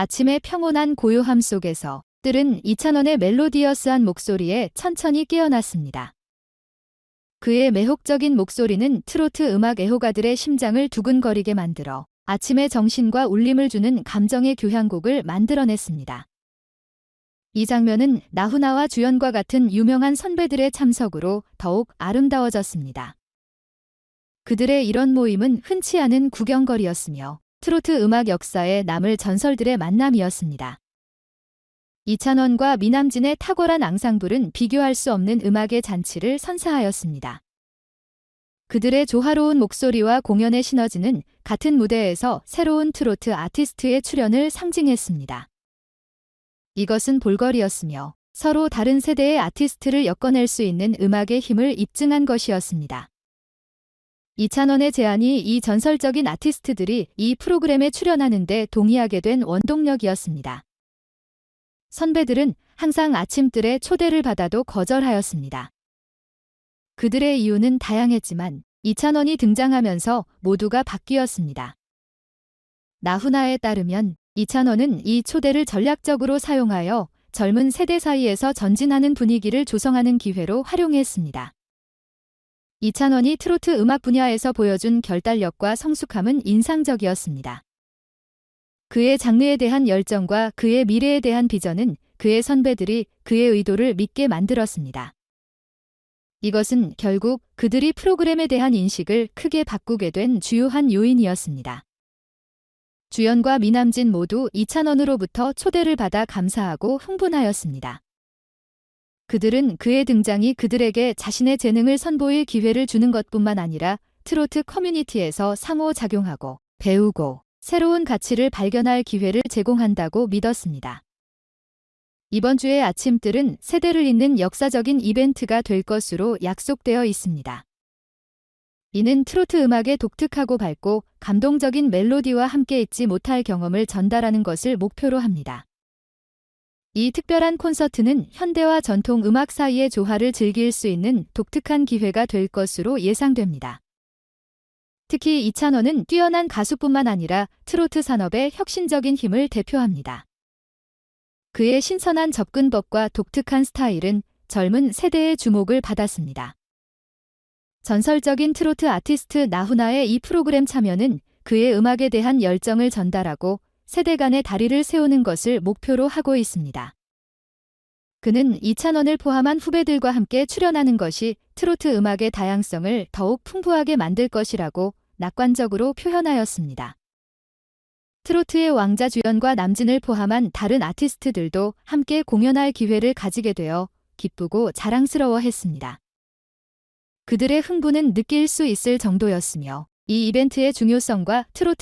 아침의 평온한 고요함 속에서 뜰은 이찬원의 멜로디어스한 목소리에 천천히 깨어났습니다. 그의 매혹적인 목소리는 트로트 음악 애호가들의 심장을 두근거리게 만들어 아침의 정신과 울림을 주는 감정의 교향곡을 만들어냈습니다. 이 장면은 나훈아와 주연과 같은 유명한 선배들의 참석으로 더욱 아름다워졌습니다. 그들의 이런 모임은 흔치 않은 구경거리였으며 트로트 음악 역사에 남을 전설들의 만남이었습니다. 이찬원과 미남진의 탁월한 앙상블은 비교할 수 없는 음악의 잔치를 선사하였습니다. 그들의 조화로운 목소리와 공연의 시너지는 같은 무대에서 새로운 트로트 아티스트의 출연을 상징했습니다. 이것은 볼거리였으며 서로 다른 세대의 아티스트를 엮어낼 수 있는 음악의 힘을 입증한 것이었습니다. 이찬원의 제안이 이 전설적인 아티스트들이 이 프로그램에 출연하는데 동의하게 된 원동력이었습니다. 선배들은 항상 아침들의 초대를 받아도 거절하였습니다. 그들의 이유는 다양했지만 이찬원이 등장하면서 모두가 바뀌었습니다. 나훈아에 따르면 이찬원은 이 초대를 전략적으로 사용하여 젊은 세대 사이에서 전진하는 분위기를 조성하는 기회로 활용했습니다. 이찬원이 트로트 음악 분야에서 보여준 결단력과 성숙함은 인상적이었습니다. 그의 장르에 대한 열정과 그의 미래에 대한 비전은 그의 선배들이 그의 의도를 믿게 만들었습니다. 이것은 결국 그들이 프로그램에 대한 인식을 크게 바꾸게 된 주요한 요인이었습니다. 주연과 미남진 모두 이찬원으로부터 초대를 받아 감사하고 흥분하였습니다. 그들은 그의 등장이 그들에게 자신의 재능을 선보일 기회를 주는 것뿐만 아니라 트로트 커뮤니티에서 상호작용하고 배우고 새로운 가치를 발견할 기회를 제공한다고 믿었습니다. 이번 주의 아침들은 세대를 잇는 역사적인 이벤트가 될 것으로 약속되어 있습니다. 이는 트로트 음악의 독특하고 밝고 감동적인 멜로디와 함께 잊지 못할 경험을 전달하는 것을 목표로 합니다. 이 특별한 콘서트는 현대와 전통 음악 사이의 조화를 즐길 수 있는 독특한 기회가 될 것으로 예상됩니다. 특히 이찬원은 뛰어난 가수뿐만 아니라 트로트 산업의 혁신적인 힘을 대표합니다. 그의 신선한 접근법과 독특한 스타일은 젊은 세대의 주목을 받았습니다. 전설적인 트로트 아티스트 나훈아의 이 프로그램 참여는 그의 음악에 대한 열정을 전달하고 세대 간의 다리를 세우는 것을 목표로 하고 있습니다. 그는 이찬원을 포함한 후배들과 함께 출연하는 것이 트로트 음악의 다양성을 더욱 풍부하게 만들 것이라고 낙관적으로 표현하였습니다. 트로트의 왕자 주연과 남진을 포함한 다른 아티스트들도 함께 공연할 기회를 가지게 되어 기쁘고 자랑스러워 했습니다. 그들의 흥분은 느낄 수 있을 정도였으며 이 이벤트의 중요성과 트로트